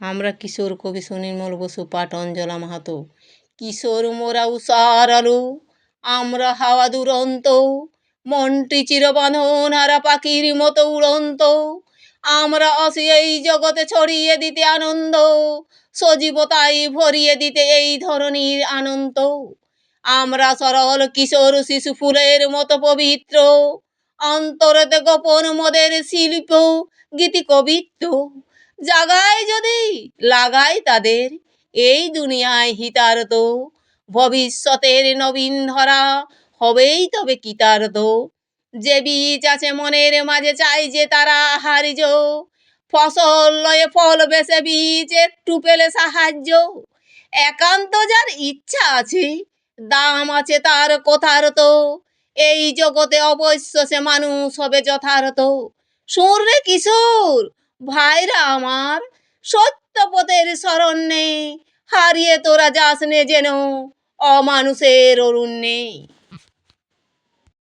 আমরা কিশোর কবি সুনির্মল বসু পাঠ অঞ্জলা মাহাতো। কিশোর মোরা উষার আমরা হাওয়া দুরন্ত। মনটি চিরবাঁধন হারা পাখির মতো উড়ন্ত। আমরা আসি এই জগতে ছড়িয়ে দিতে আনন্দ। সজীবতাই ভরিয়ে দিতে এই ধরনের আনন্দ। আমরা সরল কিশোর শিশু ফুলের মতো পবিত্র। অন্তরেতে গোপন মদের শিল্প, গীতি কবিত্ব। জাগায় যদি লাগাই তাদের। এই দুনিয়ায় হিতারত। ভবিষ্যতের নবীন ধরা হবেই তবে কিতারত। যে বীজ আছে মনের মাঝে চাই যে তারা হারিজ ফসল লয়ে ফল বেসে বীজ একটু পেলে সাহায্য। একান্ত যার ইচ্ছা আছে, দাম আছে তার কথার তো এই জগতে অবশ্য সে মানুষ হবে যথার্থ। সুর রে কিশোর, ভাইরা আমার সত্য পথের নেই হারিয়ে তোরা যাস নে যেন অমানুষের অরণ্যে